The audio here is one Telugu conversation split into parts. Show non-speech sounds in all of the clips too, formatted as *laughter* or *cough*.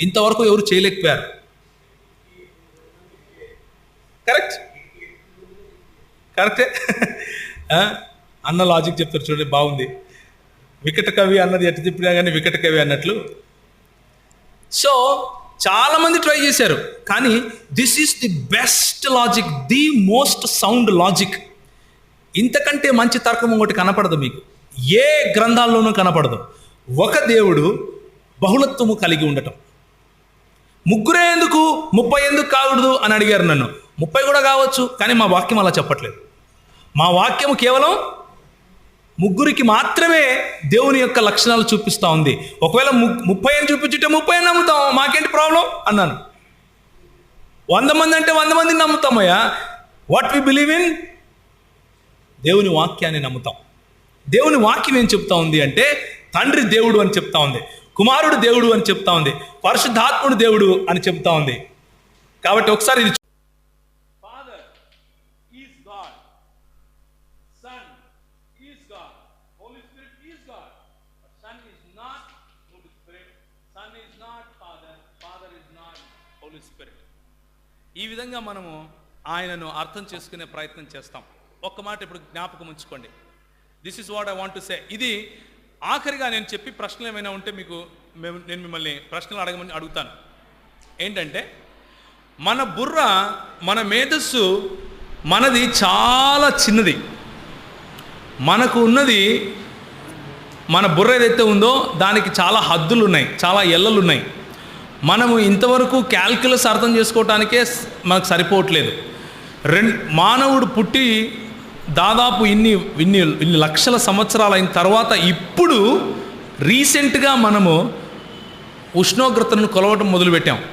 ఇంతవరకు ఎవరు చేయలేకపోయారు. కరెక్ట్ కరెక్టే *laughs* అన్న లాజిక్ చెప్తారు చూడండి బాగుంది. వికట కవి అన్నది ఎట్టు చెప్పినా కానీ వికట కవి అన్నట్లు. సో చాలామంది ట్రై చేశారు కానీ this is the best logic the most sound logic ఇంతకంటే మంచి తర్కం ఒకటి కనపడదు మీకు. ఏ గ్రంథాల్లోనూ కనపడదు. ఒక దేవుడు బహుళత్వము కలిగి ఉండటం. ముగ్గురే ఎందుకు? ముప్పై ఎందుకు కాకూడదు అని అడిగారు నన్ను. ముప్పై కూడా కావచ్చు కానీ మా వాక్యం అలా చెప్పట్లేదు. మా వాక్యం కేవలం ముగ్గురికి మాత్రమే దేవుని యొక్క లక్షణాలు చూపిస్తూ ఉంది. ఒకవేళ ముప్పై అని చూపించుంటే ముప్పై అని నమ్ముతాం. మాకేంటి ప్రాబ్లం? అన్నాను. వంద మంది అంటే వంద మందిని నమ్ముతామయ్యా వాట్ వి బిలీవ్ ఇన్ దేవుని వాక్యాన్ని నమ్ముతాం. దేవుని వాక్యం ఏం చెప్తా ఉంది అంటే తండ్రి దేవుడు అని చెప్తా ఉంది. కుమారుడు దేవుడు అని చెప్తా ఉంది. పరిశుద్ధాత్ముడు దేవుడు అని చెప్తా ఉంది. కాబట్టి ఒకసారి ఇది father is son is is son is not holy son is not father father is not ఈ విధంగా మనము ఆయనను అర్థం చేసుకునే ప్రయత్నం చేస్తాం. ఒక్క మాట ఇప్పుడు జ్ఞాపకం ఉంచుకోండి. This is what I want to say ఇది ఆఖరిగా నేను చెప్పి ప్రశ్నలు ఏమైనా ఉంటే మీకు మేము నేను మిమ్మల్ని ప్రశ్నలు అడగమని అడుగుతాను. ఏంటంటే మన బుర్ర మన మేధస్సు మనది చాలా చిన్నది. మనకు ఉన్నది మన బుర్ర ఏదైతే ఉందో దానికి చాలా హద్దులు ఉన్నాయి చాలా ఎల్లలు ఉన్నాయి మనము ఇంతవరకు క్యాల్కులస్ అర్థం చేసుకోవటానికే మనకు సరిపోవట్లేదు. రెండు మానవుడు పుట్టి దాదాపు ఇన్ని ఇన్ని ఇన్ని లక్షల సంవత్సరాలు అయిన తర్వాత ఇప్పుడు రీసెంట్గా మనము ఉష్ణోగ్రతను కొలవటం మొదలుపెట్టాం.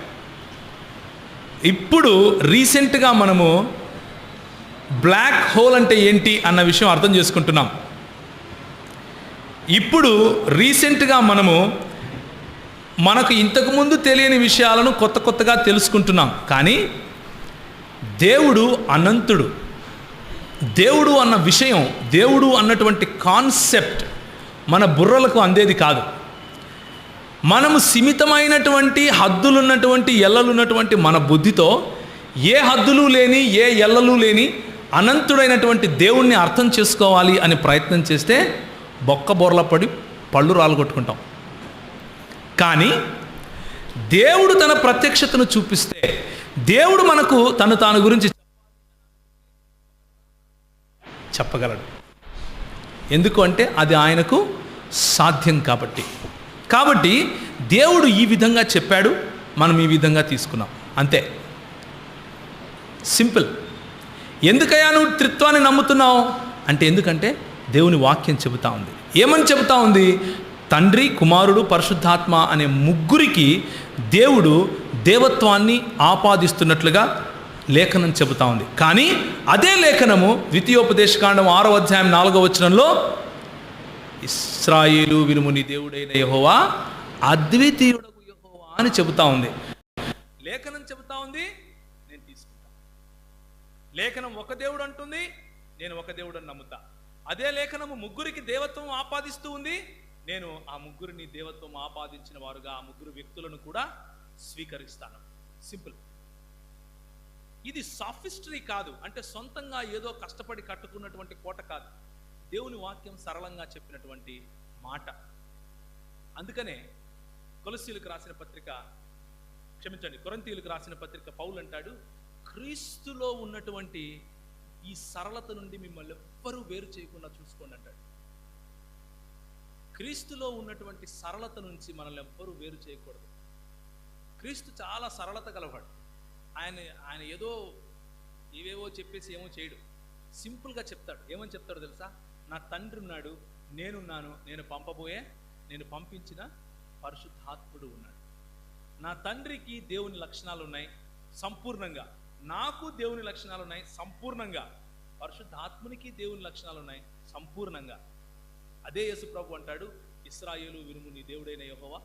ఇప్పుడు రీసెంట్గా మనము బ్లాక్ హోల్ అంటే ఏంటి అన్న విషయం అర్థం చేసుకుంటున్నాం. ఇప్పుడు రీసెంట్గా మనము మనకు ఇంతకుముందు తెలియని విషయాలను కొత్త కొత్తగా తెలుసుకుంటున్నాం. కానీ దేవుడు అనంతుడు. దేవుడు అన్న విషయం దేవుడు అన్నటువంటి కాన్సెప్ట్ మన బుర్రలకు అందేది కాదు. మనము సిమితమైనటువంటి హద్దులున్నటువంటి ఎల్లలున్నటువంటి మన బుద్ధితో ఏ హద్దులు లేని ఏ ఎల్లలు లేని అనంతుడైనటువంటి దేవుణ్ణి అర్థం చేసుకోవాలి అని ప్రయత్నం చేస్తే బొక్క బొర్ల పడి పళ్ళు రాలగొట్టుకుంటాం. కానీ దేవుడు తన ప్రత్యక్షతను చూపిస్తే దేవుడు మనకు తను తాను గురించి చెప్పగలడు. ఎందుకు అంటే అది ఆయనకు సాధ్యం కాబట్టి. కాబట్టి దేవుడు ఈ విధంగా చెప్పాడు మనం ఈ విధంగా తీసుకున్నాం. అంతే. సింపుల్. ఎందుకయ్యా నువ్వు త్రిత్వాన్ని నమ్ముతున్నావు? అంటే ఎందుకంటే దేవుని వాక్యం చెబుతా ఉంది. ఏమని చెబుతా ఉంది? తండ్రి కుమారుడు పరిశుద్ధాత్మ అనే ముగ్గురికి దేవుడు దేవత్వాన్ని ఆపాదిస్తున్నట్లుగా లేఖనం చెబుతా ఉంది. కానీ అదే లేఖనము ద్వితీయోపదేశకాండం ఆరో అధ్యాయం నాలుగో వచనంలో ఇస్రాయేలు వినుముని దేవుడైన యహోవా అద్వితీయుడకు యహోవా అని చెబుతా ఉంది. లేఖనం చెబుతా ఉంది నేను తీసుకుంటా. లేఖనం ఒక దేవుడు అంటుంది నేను ఒక దేవుడు అని నమ్ముతా. అదే లేఖనము ముగ్గురికి దేవత్వం ఆపాదిస్తూ ఉంది నేను ఆ ముగ్గురిని దేవత్వం ఆపాదించిన వారుగా ఆ ముగ్గురు వ్యక్తులను కూడా స్వీకరిస్తాను. సింపుల్. ఇది సాఫిస్టరీ కాదు. అంటే సొంతంగా ఏదో కష్టపడి కట్టుకున్నటువంటి కోట కాదు. దేవుని వాక్యం సరళంగా చెప్పినటువంటి మాట. అందుకనే కొలసీలకు రాసిన పత్రిక క్షమించండి కొరంతీయులకు రాసిన పత్రిక పౌలు అంటాడు క్రీస్తులో ఉన్నటువంటి ఈ సరళత నుండి మిమ్మల్ని ఎవ్వరూ వేరు చేయకుండా చూసుకోండి అంటాడు. క్రీస్తులో ఉన్నటువంటి సరళత నుంచి మనల్ని ఎవ్వరూ వేరు చేయకూడదు. క్రీస్తు చాలా సరళత గలవాడు. ఆయన ఆయన ఏదో ఏవేవో చెప్పేసి ఏమో చేయడు. సింపుల్గా చెప్తాడు. ఏమని చెప్తాడు తెలుసా? నా తండ్రి ఉన్నాడు నేనున్నాను నేను పంపబోయే నేను పంపించిన పరిశుద్ధాత్ముడు ఉన్నాడు. నా తండ్రికి దేవుని లక్షణాలు ఉన్నాయి సంపూర్ణంగా. నాకు దేవుని లక్షణాలు ఉన్నాయి సంపూర్ణంగా. పరిశుద్ధాత్మునికి దేవుని లక్షణాలు ఉన్నాయి సంపూర్ణంగా. అదే యేసు ప్రభు అంటాడు ఇస్రాయేలు వినుము నీ దేవుడైన యహోవా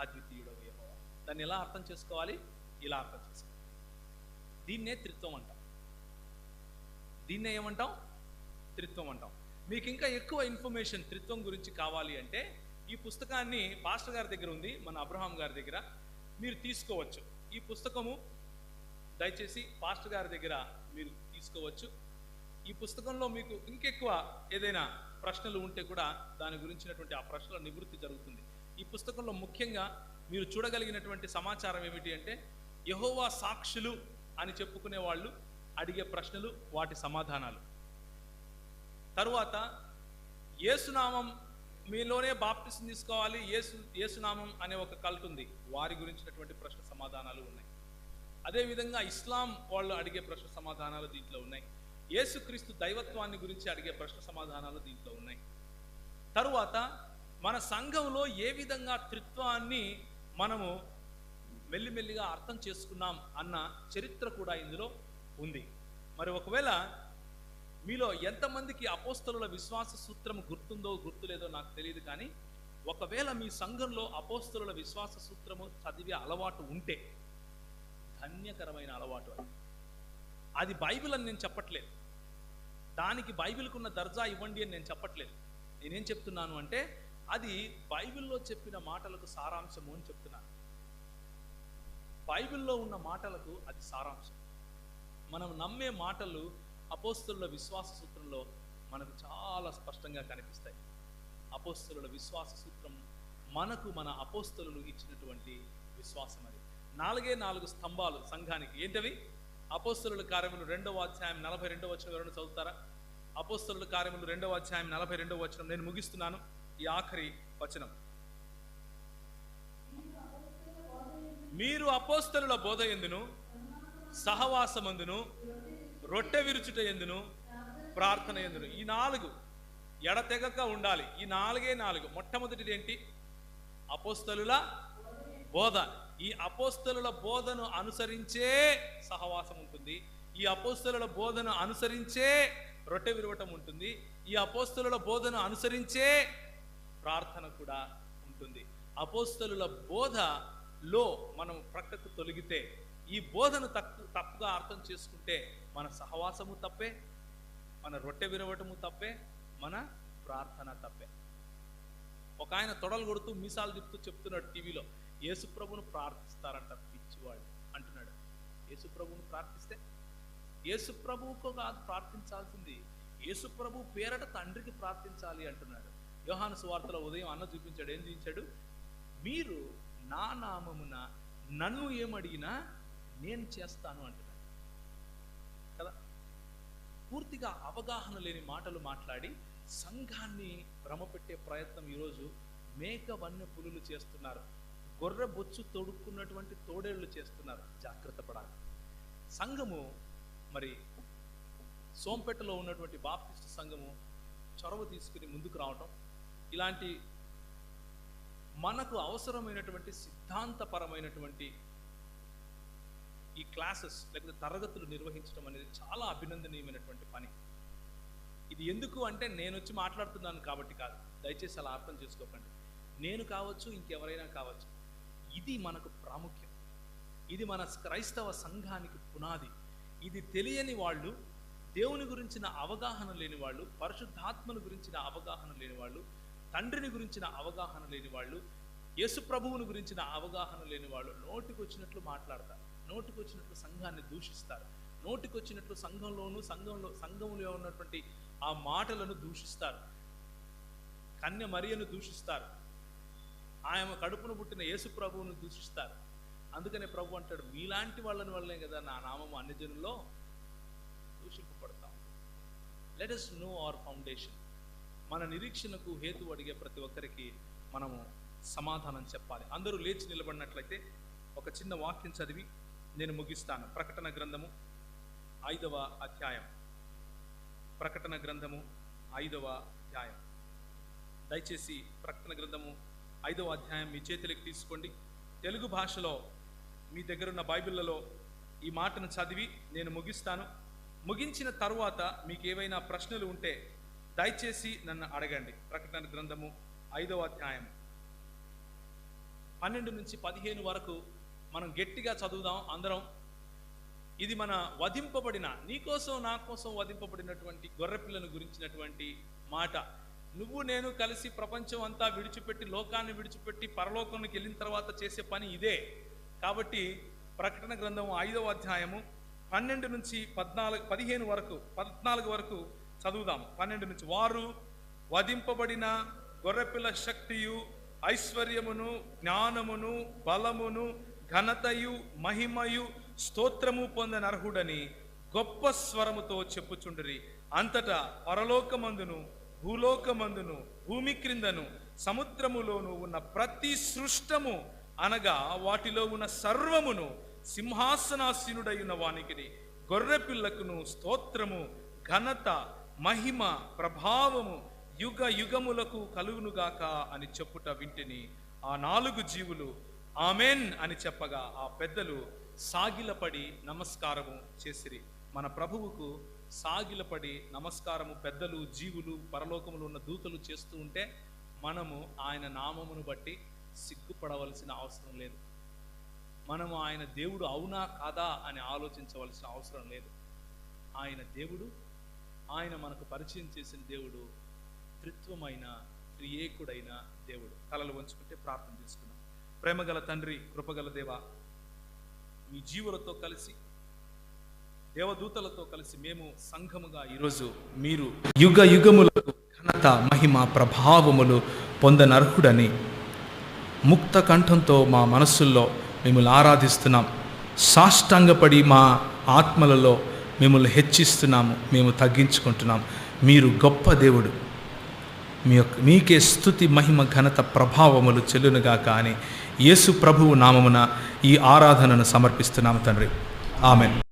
అద్వితీయుడవు యహోవా. దాన్ని ఎలా అర్థం చేసుకోవాలి? ఇలా అర్థం చేసుకోవాలి దీన్నే త్రిత్వం అంటాం. దీన్నే ఏమంటాం? త్రిత్వం అంటాం. మీకు ఇంకా ఎక్కువ ఇన్ఫర్మేషన్ త్రిత్వం గురించి కావాలి అంటే ఈ పుస్తకాన్ని పాస్టర్ గారి దగ్గర ఉంది మన అబ్రహాం గారి దగ్గర. మీరు తీసుకోవచ్చు. ఈ పుస్తకము దయచేసి పాస్టర్ గారి దగ్గర మీరు తీసుకోవచ్చు. ఈ పుస్తకంలో మీకు ఇంకెక్కువ ఏదైనా ప్రశ్నలు ఉంటే కూడా దాని గురించినటువంటి ఆ ప్రశ్నల నివృత్తి జరుగుతుంది. ఈ పుస్తకంలో ముఖ్యంగా మీరు చూడగలిగినటువంటి సమాచారం ఏమిటి అంటే యహోవా సాక్షులు అని చెప్పుకునే వాళ్ళు అడిగే ప్రశ్నలు వాటి సమాధానాలు. తరువాత ఏసునామం మీలోనే బాప్టిసం తీసుకోవాలి ఏసు ఏసునామం అనే ఒక కల్ట్ ఉంది. వారి గురించినటువంటి ప్రశ్న సమాధానాలు ఉన్నాయి. అదేవిధంగా ఇస్లాం వాళ్ళు అడిగే ప్రశ్న సమాధానాలు దీంట్లో ఉన్నాయి. యేసుక్రీస్తు దైవత్వాన్ని గురించి అడిగే ప్రశ్న సమాధానాలు దీంట్లో ఉన్నాయి. తరువాత మన సంఘంలో ఏ విధంగా త్రిత్వాన్ని మనము మెల్లిమెల్లిగా అర్థం చేసుకున్నాం అన్న చరిత్ర కూడా ఇందులో ఉంది. మరి ఒకవేళ మీలో ఎంతమందికి అపోస్తలుల విశ్వాస సూత్రం గుర్తుందో గుర్తులేదో నాకు తెలియదు కానీ ఒకవేళ మీ సంఘంలో అపోస్తలుల విశ్వాస సూత్రము చదివే అలవాటు ఉంటే ధన్యకరమైన అలవాటు అది. అది బైబిల్ అని నేను చెప్పట్లేదు. దానికి బైబిల్కున్న దర్జా ఇవ్వండి అని నేను చెప్పట్లేదు. నేనేం చెప్తున్నాను అంటే అది బైబిల్లో చెప్పిన మాటలకు సారాంశము అని చెప్తున్నాను. బైబిల్లో ఉన్న మాటలకు అది సారాంశం. మనం నమ్మే మాటలు అపోస్తుల విశ్వాస సూత్రంలో మనకు చాలా స్పష్టంగా కనిపిస్తాయి. అపోస్తుల విశ్వాస సూత్రం మనకు మన అపోస్తులు ఇచ్చినటువంటి విశ్వాసం అది. నాలుగే నాలుగు స్తంభాలు సంఘానికి. ఏంటవి? అపోస్తుల కార్యములు రెండవ అధ్యాయం నలభై రెండవ వచనం ఎవరైనా చదువుతారా? అపోస్తుల కార్యములు రెండవ అధ్యాయం నలభై రెండవ వచనం. నేను ముగిస్తున్నాను. ఈ ఆఖరి వచనం. మీరు అపోస్తలుల బోధ ఎందును? సహవాసమందును? రొట్టె విరుచుట ఎందును? ప్రార్థన ఎందును? ఈ నాలుగు ఎడతెగక ఉండాలి. ఈ నాలుగే నాలుగు. మొట్టమొదటిది ఏంటి? అపోస్తలుల బోధ. ఈ అపోస్తలుల బోధను అనుసరించే సహవాసం ఉంటుంది. ఈ అపోస్తలుల బోధను అనుసరించే రొట్టె విరవటం ఉంటుంది. ఈ అపోస్తలుల బోధను అనుసరించే ప్రార్థన కూడా ఉంటుంది. అపోస్తలుల బోధ లో మనం ప్రక్కకు తొలగితే ఈ బోధను తప్పు తప్పుగా అర్థం చేసుకుంటే మన సహవాసము తప్పే మన రొట్టె విరవటము తప్పే మన ప్రార్థన తప్పే. ఒక ఆయన తొడలు కొడుతూ మీసాలు తిప్పుతూ చెప్తున్నాడు టీవీలో యేసుప్రభును ప్రార్థిస్తారంట పిచ్చివాడు అంటున్నాడు. యేసుప్రభువును ప్రార్థిస్తే? యేసుప్రభువుకు కాదు ప్రార్థించాల్సింది. యేసుప్రభు పేరట తండ్రికి ప్రార్థించాలి అంటున్నాడు. యోహాను సువార్తలో ఉదయం అన్న చూపించాడు ఏం చూపించాడు? మీరు నా నామమున నన్ను ఏమడిగినా నేను చేస్తాను అంటున్నాడు. కదా? పూర్తిగా అవగాహన లేని మాటలు మాట్లాడి సంఘాన్ని భ్రమపెట్టే ప్రయత్నం ఈరోజు మేక వన్య పులులు చేస్తున్నారు. గొర్రె బొచ్చు తొడుక్కున్నటువంటి తోడేళ్ళు చేస్తున్నారు. జాగ్రత్త పడాలి. సంఘము మరి సోంపేటలో ఉన్నటువంటి బాప్టిస్ట్ సంఘము చొరవ తీసుకుని ముందుకు రావటం ఇలాంటి మనకు అవసరమైనటువంటి సిద్ధాంతపరమైనటువంటి ఈ క్లాసెస్ లేకపోతే తరగతులు నిర్వహించడం అనేది చాలా అభినందనీయమైనటువంటి పని. ఇది ఎందుకు అంటే నేను వచ్చి మాట్లాడుతున్నాను కాబట్టి కాదు. దయచేసి అలా అర్థం చేసుకోకండి. నేను కావచ్చు ఇంకెవరైనా కావచ్చు ఇది మనకు ప్రాముఖ్యం. ఇది మన క్రైస్తవ సంఘానికి పునాది. ఇది తెలియని వాళ్ళు దేవుని గురించిన అవగాహన లేని వాళ్ళు పరిశుద్ధాత్మను గురించిన అవగాహన లేని వాళ్ళు తండ్రిని గురించిన అవగాహన లేని వాళ్ళు యేసు ప్రభువుని గురించిన అవగాహన లేని వాళ్ళు నోటికొచ్చినట్లు మాట్లాడతారు నోటికి వచ్చినట్లు సంఘాన్ని దూషిస్తారు నోటికొచ్చినట్లు సంఘంలోనూ సంఘంలో సంఘంలో ఉన్నటువంటి ఆ మాటలను దూషిస్తారు కన్య మరియను దూషిస్తారు ఆయన కడుపును పుట్టిన యేసు ప్రభువును దూషిస్తారు. అందుకనే ప్రభు అంటాడు మీలాంటి వాళ్ళని వల్లనే కదా నా నామము అన్ని జనుల్లో దూషింపబడతాం let us know our foundation మన నిరీక్షణకు హేతు అడిగే ప్రతి ఒక్కరికి మనము సమాధానం చెప్పాలి. అందరూ లేచి నిలబడినట్లయితే ఒక చిన్న వాక్యం చదివి నేను ముగిస్తాను. ప్రకటన గ్రంథము ఐదవ అధ్యాయం. ప్రకటన గ్రంథము ఐదవ అధ్యాయం. దయచేసి ప్రకటన గ్రంథము ఐదవ అధ్యాయం మీ చేతులకు తీసుకోండి. తెలుగు భాషలో మీ దగ్గరున్న బైబిళ్ళలో ఈ మాటను చదివి నేను ముగిస్తాను. ముగించిన తరువాత మీకు ఏవైనా ప్రశ్నలు ఉంటే దయచేసి నన్ను అడగండి. ప్రకటన గ్రంథము ఐదవ అధ్యాయం పన్నెండు నుంచి పదిహేను వరకు మనం గట్టిగా చదువుదాం అందరం. ఇది మన వధింపబడిన నీకోసం నా కోసం వధింపబడినటువంటి గొర్రెపిల్లను గురించినటువంటి మాట. నువ్వు నేను కలిసి ప్రపంచం అంతా విడిచిపెట్టి లోకాన్ని విడిచిపెట్టి పరలోకానికి వెళ్ళిన తర్వాత చేసే పని ఇదే. కాబట్టి ప్రకటన గ్రంథం ఐదవ అధ్యాయము పన్నెండు నుంచి పద్నాలుగు పదిహేను వరకు పద్నాలుగు వరకు చదువుదాం పన్నెండు నుంచి. వారు వధింపబడిన గొర్రెపిల్ల శక్తియు ఐశ్వర్యమును జ్ఞానమును బలమును ఘనతయు మహిమయు స్తోత్రము పొందని అర్హుడని గొప్ప స్వరముతో చెప్పుచుండిరి. అంతటా పరలోకమందును భూలోకమందును భూమి క్రిందను సముద్రములోను ఉన్న ప్రతి సృష్టము అనగా వాటిలో ఉన్న సర్వమును సింహాసనాసీనుడైన వానికి గొర్రెపిల్లకును స్తోత్రము ఘనత మహిమ ప్రభావము యుగ యుగములకు కలుగునుగాక అని చెప్పుట వింటిని ఆ నాలుగు జీవులు. ఆమెన్ అని చెప్పగా ఆ పెద్దలు సాగిలపడి నమస్కారము చేసిరి. మన ప్రభువుకు సాగిలపడి నమస్కారము పెద్దలు జీవులు పరలోకములు ఉన్న దూతలు చేస్తూ ఉంటే మనము ఆయన నామమును బట్టి సిగ్గుపడవలసిన అవసరం లేదు. మనము ఆయన దేవుడు అవునా కాదా అని ఆలోచించవలసిన అవసరం లేదు. ఆయన దేవుడు ఆయన మనకు పరిచయం చేసిన దేవుడు త్రిత్వమైన క్రియేకుడైన దేవుడు. తలలు వంచుకుంటే ప్రార్థన చేసుకున్నాం ప్రేమగల తండ్రి కృపగల దేవ మీ జీవులతో కలిసి దేవదూతలతో కలిసి మేము సంఘముగా ఈరోజు మీరు యుగ యుగములకు ఘనత మహిమ ప్రభావములు పొందనర్హుడని ముక్త కంఠంతో మా మనస్సుల్లో మిమ్మల్ని ఆరాధిస్తున్నాం. సాష్టాంగపడి మా ఆత్మలలో మిమ్మల్ని హెచ్చిస్తున్నాము మేము తగ్గించుకుంటున్నాం మీరు గొప్ప దేవుడు. మీ యొక్క మీకే స్థుతి మహిమ ఘనత ప్రభావములు చెల్లునుగా కానీ యేసు ప్రభువు నామమున ఈ ఆరాధనను సమర్పిస్తున్నాము తండ్రి. ఆమెన్.